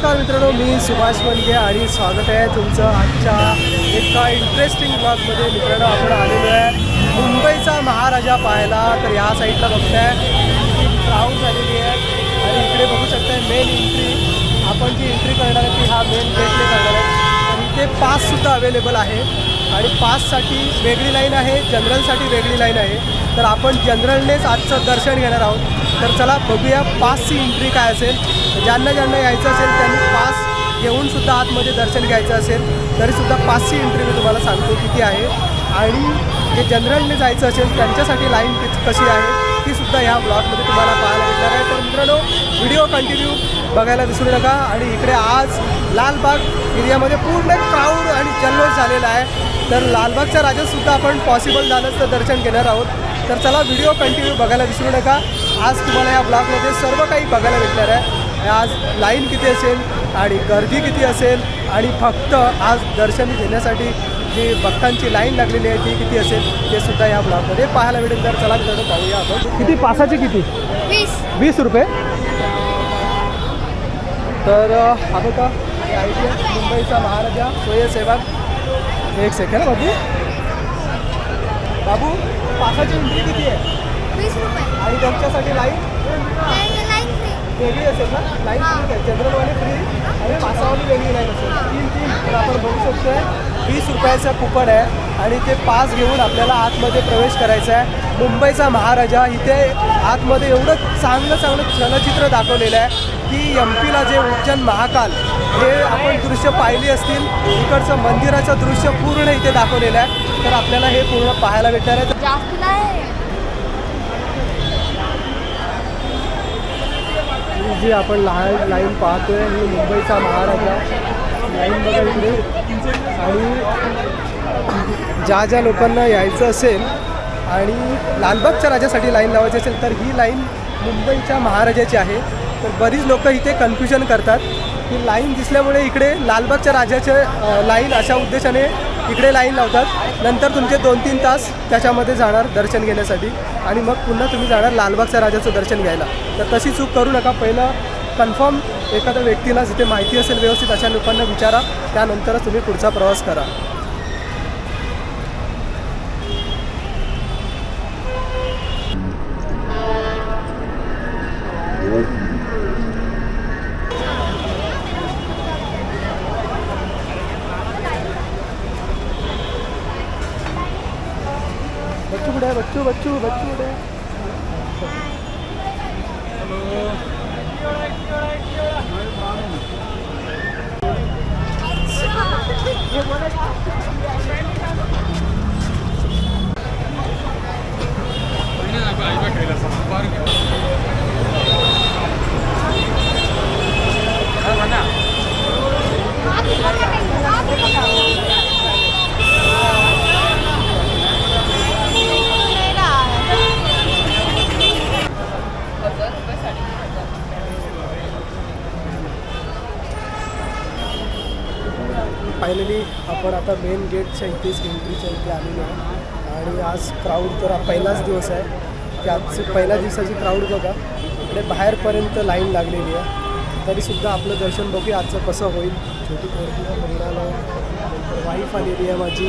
नमस्कार मित्रांनो मी सुभाष वनगे आणि स्वागत आहे तुमचं आजच्या एका इंटरेस्टिंग ब्लॉगमध्ये मित्रांनो आपण आलेलो आहे मुंबईचा महाराजा पाहायला. तर या साईडला बघताय क्राऊड झालेली आहे. आणि इकडे बघू शकताय मेन एंट्री आपण जी एंट्री करणार आहे ती हा मेन गेटने करणार आहे. आणि ते पाससुद्धा अवेलेबल आहे. आणि पाससाठी वेगळी लाईन आहे जनरलसाठी वेगळी लाईन आहे. तर आपण जनरलनेच आजचं दर्शन घेणार आहोत. तर चला बघूया पासची एंट्री काय असेल. ज्यांना ज्यांना यायचं असेल त्यांनी पास घेऊनसुद्धा आतमध्ये दर्शन घ्यायचं असेल तरीसुद्धा पासची एंट्री मी तुम्हाला सांगतो किती आहे. आणि जे जनरलने जायचं असेल त्यांच्यासाठी लाईन कशी आहे ती सुद्धा ह्या ब्लॉगमध्ये तुम्हाला पाहायला भेटणार आहे. तर मित्रांनो व्हिडिओ कंटिन्यू बघायला विसरू नका. आणि इकडे आज लालबाग एरियामध्ये पूर्ण क्राऊड आणि जल्लोष झालेला आहे. तर लालबागच्या राजातसुद्धा आपण पॉसिबल झालंच तर दर्शन घेणार आहोत. तर चला व्हिडिओ कंटिन्यू बघायला विसरू नका. आज तुम्हाला या ब्लॉगमध्ये सर्व काही बघायला भेटणार आहे. आज लाईन किती असेल आणि गर्दी किती असेल आणि फक्त आज दर्शन घेण्यासाठी जी भक्तांची लाईन लागलेली आहे ती किती असेल ते सुद्धा या ब्लॉगमध्ये पाहायला भेटेल. तर चला मित्रांनो पाहूया आपण. किती? पासाचे किती? वीस. वीस रुपये? तर अ, हा बघा हे आय टी एस मुंबईचा महाराजा स्वयंसेवक एक सेकंड बाबू. बाबू पासाची एंट्री किती आहे? वीस रुपये. आणि त्यांच्यासाठी लाईन फ्री वेगळी असेल ना? लाईन. ठीक आहे. जनरलवाली फ्री आणि पासावाली वेगळी लाईन असेल. तीन तीन. तर आपण बघू शकतोय वीस रुपयाचं कुपन आहे. आणि ते पास घेऊन आपल्याला आतमध्ये प्रवेश करायचा आहे. मुंबईचा महाराजा इथे आतमध्ये एवढं चांगलं चांगलं चलचित्र दाखवलेलं आहे की एम पीला जे उज्जैन महाकाल हे आपण दृश्य पाहिली असतील. इकडचं मंदिराचं दृश्य पूर्ण इथे दाखवलेलं आहे. तर आपल्याला हे पूर्ण पाहायला भेटणार आहे. जी आपण लहान लाईन पाहतोय ही मुंबईचा महाराजा. लाईन बघा इकडे. आणि ज्या ज्या लोकांना यायचं असेल आणि लालबागच्या राजासाठी लाईन लावायची असेल तर ही लाईन मुंबईच्या महाराजाची आहे. तर बरीच लोक इथे कन्फ्युजन करतात. की लाईन दिसल्यामुळे इकडे लालबागच्या राजाचे लाईन अशा उद्देशाने इकडे लाईन लावतात. नंतर तुमचे दोन तीन तास त्याच्यामध्ये जाणार दर्शन घेण्यासाठी. आणि मग पुन्हा तुम्ही जाणार लालबागच्या राजाचं दर्शन घ्यायला. तर तशी चूक करू नका. पहिलं कन्फर्म एखाद्या व्यक्तीला जिथे माहिती असेल व्यवस्थित अशा लोकांना विचारा. त्यानंतरच तुम्ही पुढचा प्रवास करा बच्चू कुठे आहे बच्चू बच्चू बच्चू कुठे आहे फायनली आपण आता मेन गेटच्या इथेच एंट्रीच्या इथे आलेलो आहे. आणि आज क्राऊड तर पहिलाच दिवस आहे. की आजची पहिल्या दिवसाची क्राऊड बघा. इकडे बाहेरपर्यंत लाईन लागलेली आहे. तरीसुद्धा आपलं दर्शन बघूया आजचं कसं होईल. छोटी पोरगी आहे, वाईफ आलेली आहे माझी.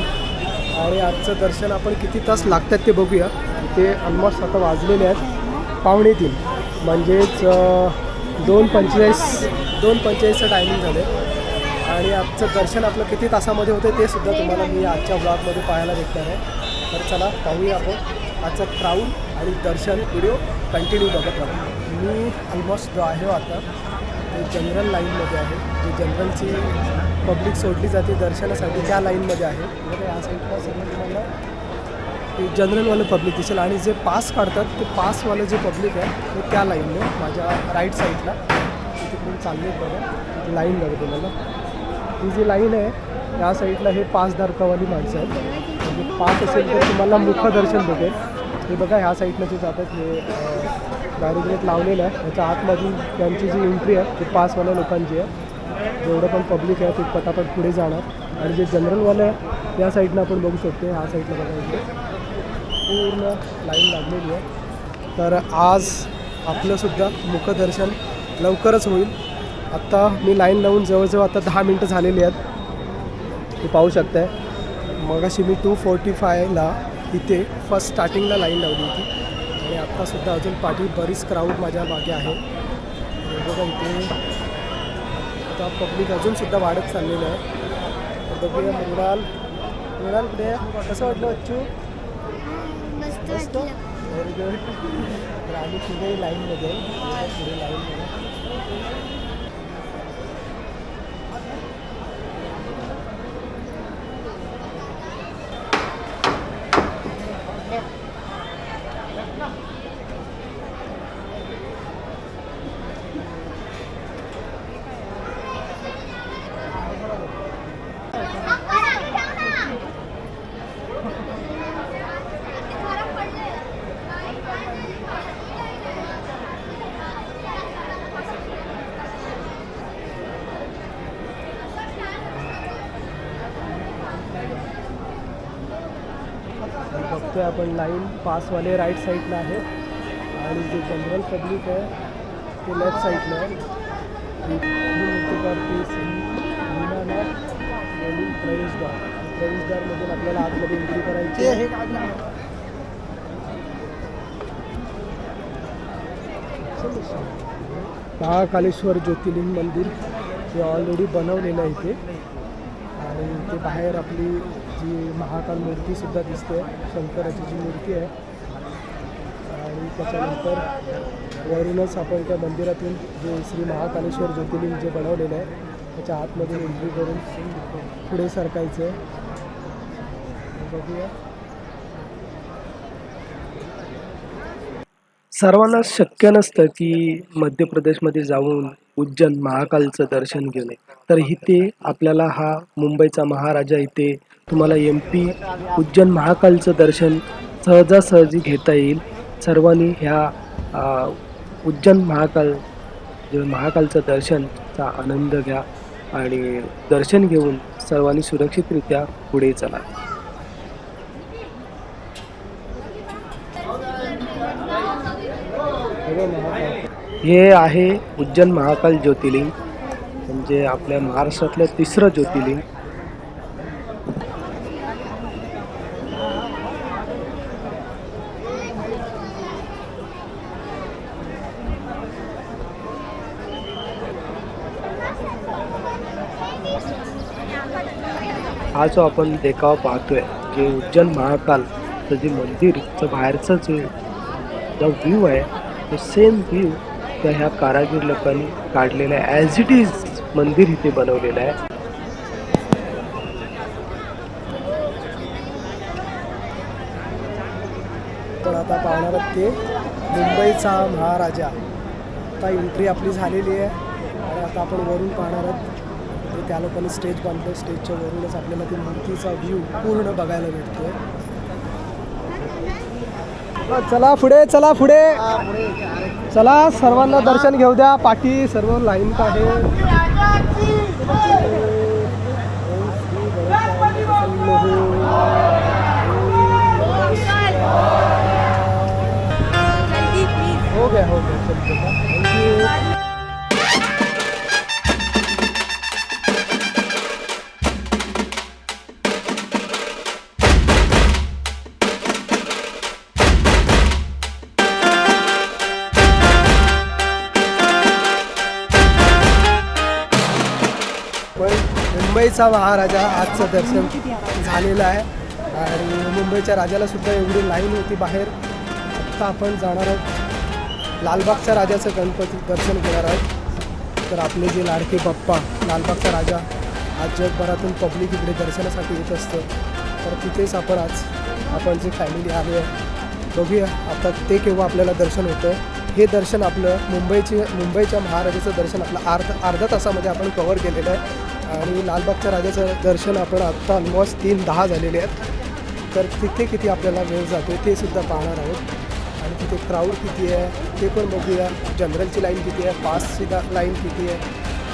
आणि आजचं दर्शन आपण किती तास लागतात ते बघूया. ते ऑलमोस्ट आता वाजलेले आहेत. पावणे तीन. म्हणजेच दोन पंचेचाळीस दोन पंचेचाळीसचं टायमिंग झालं आहे आणि आजचं दर्शन आपलं किती तासामध्ये होतं ते सुद्धा तुम्हाला मी आजच्या ब्लॉगमध्ये पाहायला भेटणार आहे. तर चला पाहूया आपण. आजचं क्राऊड आणि दर्शन व्हिडिओ कंटिन्यू बघत राहू. मी ऑलमोस्ट जो आहे आता ते जनरल लाईनमध्ये आहे. जे जनरलची पब्लिक सोडली जाते दर्शनासाठी त्या लाईनमध्ये आहे. बघा या साईडला सगळं तुम्हाला ते जनरलवालं पब्लिक दिसेल. आणि जे पास काढतात ते पासवालं जे पब्लिक आहे ते त्या लाईनने माझ्या राईट साईडला तिकडून चालले बघा. लाईन बघा तुम्हाला. ही जी लाईन आहे त्या साईडला हे पाच धारकावाली माणसं आहेत. म्हणजे पाच असेल तर तुम्हाला मुखदर्शन भेटेल. हे बघा ह्या साईडनं जे जातात हे बॅरिगेट लावलेलं आहे. ह्याच्या आतमधून त्यांची जी एंट्री आहे ती पासवाल्या लोकांची आहे. जेवढं पण पब्लिक आहे ते पटापट पुढे जाणार. आणि जे जनरलवाले आहे या साईडनं आपण बघू शकतो ह्या साईडला बघा इकडे. पूर्ण लाईन लागलेली आहे. तर आज आपलंसुद्धा मुखदर्शन लवकरच होईल. आत्ता मी लाईन लावून जवळजवळ आता दहा मिनटं झालेली आहेत. तुम्ही पाहू शकताय. मगाशी मी टू फोर्टी फायला इथे फर्स्ट स्टार्टिंगला लाईन लावली होती. आणि आत्तासुद्धा अजून पाठी बरीच क्राऊड माझ्या मागे आहे. बघा इथे. आता पब्लिक अजूनसुद्धा वाढत चाललेलं आहे. बघूया मृणाल मृणाल कुठे? कसं वाटलं अच्चू मस्त व्हेरी गुड तर आम्ही तिघेही लाईनमध्ये. पुढे लाईनमध्ये बघतोय आपण लाईन पासवाले राईट साईडला आहे आणि जे जनरल पब्लिक आहे ते लेफ्ट साईडला आहे प्रवेशद्वार प्रवेशद्वारमधून आपल्याला आतमध्ये एंट्री करायची आहे. महाकालेश्वर ज्योतिर्लिंग मंदिर हे ऑलरेडी बनवलेलं आहे इथे. आणि ते बाहेर आपली जी महाकाल मूर्तीसुद्धा दिसते. शंकराची जी मूर्ती आहे. आणि त्याच्यानंतर वरूनच आपण त्या मंदिरातून जे श्री महाकालेश्वर ज्योतिर्लिंग जे बनवलेलं आहे त्याच्या आतमध्ये एंट्री करून पुढे सरकायचं आहे. बघूया. सर्वांना शक्य नसतं की मध्य प्रदेशमध्ये जाऊन उज्जैन महाकालचं दर्शन घेणे. तर इथे आपल्याला हा मुंबईचा महाराजा इथे तुम्हाला एम पी उज्जैन महाकालचं दर्शन सहजासहजी घेता येईल. सर्वांनी ह्या उज्जैन महाकाल महाकालचं दर्शनचा आनंद घ्या आणि दर्शन घेऊन सर्वांनी सुरक्षितरित्या पुढे चला. हे आहे उज्जैन महाकाल ज्योतिर्लिंग म्हणजे आपल्या महाराष्ट्रातलं तिसरं ज्योतिर्लिंग. हा जो आपण देखावा पाहतोय जे उज्जैन महाकालचं जे मंदिरचं बाहेरचं जे जो व्ह्यू आहे तो सेम व्ह्यू त्या ह्या कारागीर लोकांनी काढलेला आहे. ॲज इट इज मंदिर इथे बनवलेलं आहे. तर आता पाहणार आहोत ते मुंबईचा महाराजा आता एंट्री आपली झालेली आहे. आणि आता आपण वरून पाहणार आहोत ते त्या लोकांनी स्टेज बांधलं. स्टेजच्या वरूनच आपल्याला ती मूर्तीचा व्ह्यू पूर्ण बघायला भेटतोय. चला पुढे चला पुढे. चला सर्वांना दर्शन घेऊ द्या. पाठी सर्व लाईन आहे. हो गया हो गया. मुंबईचा महाराजा आजचं दर्शन झालेलं आहे. आणि मुंबईच्या राजाला सुद्धा एवढी लाईन होती बाहेर. आत्ता आपण जाणार आहोत. लालबागच्या राजाचं गणपती दर्शन घेणार आहोत. तर आपले जे लाडके बाप्पा लालबागचा राजा आज जगभरातून पब्लिक इकडे दर्शनासाठी येत असतं. तर तिथेच आपण आज आपण जे फॅमिली आली आहे बघूया. आता ते केव्हा आपल्याला दर्शन होतं. हे दर्शन आपलं मुंबईचे मुंबईच्या महाराजाचं दर्शन आपलं अर्ध अर्धा तासामध्ये आपण कवर केलेलं आहे. आणि लालबागच्या राजाचं दर्शन आपण आत्ता ऑलमोस्ट तीन दहा झालेले आहेत. तर तिथे किती आपल्याला वेळ जातो ते सुद्धा पाहणार आहोत. आणि तिथे क्राऊड किती आहे ते पण बघूया. जनरलची लाईन किती आहे पासची लाईन किती आहे.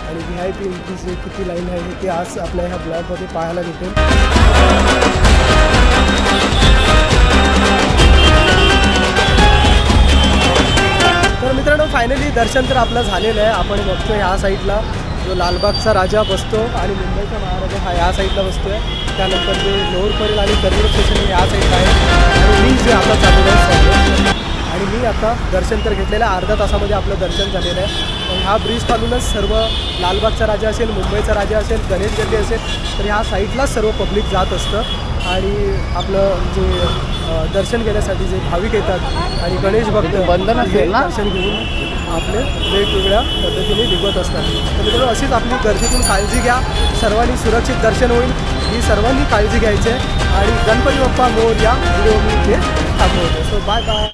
आणि व्ही आय पी एंट्रीची किती लाईन आहे ते आज आपल्या ह्या ब्लॉगमध्ये पाहायला भेटेल. तर मित्रांनो फायनली दर्शन तर आपलं झालेलं आहे. आपण बघतो ह्या साईडला जो लालबागचा राजा बसतो आणि मुंबईचा महाराजा हा ह्या साईडला बसतो आहे त्यानंतर जे लोअर परेल आणि कर्नूर स्टेशन हे या साईडला आहे आणि मी जे आता चालू आहे आणि मी आता दर्शन तर घेतलेलं आहे. अर्धा तासामध्ये आपलं दर्शन झालेलं आहे. पण ह्या ब्रिज खालूनच सर्व लालबागचा राजा असेल मुंबईचा राजा असेल गणेश गल्ली असेल तर ह्या साईडलाच सर्व पब्लिक जात असतं. आणि आपलं जे दर्शन घेण्यासाठी जे भाविक येतात आणि गणेश भक्त बंद नसेल हे ना? दर्शन घेऊन आपले वेगवेगळ्या पद्धतीने निघत असतात. तर मित्रांनो अशीच आपली गर्दीतून काळजी घ्या. सर्वांनी सुरक्षित दर्शन होईल. ही सर्वांनी काळजी घ्यायची आहे. आणि गणपती बाप्पा मोर या व्हिडिओ मी इथे थांबवतो. So bye bye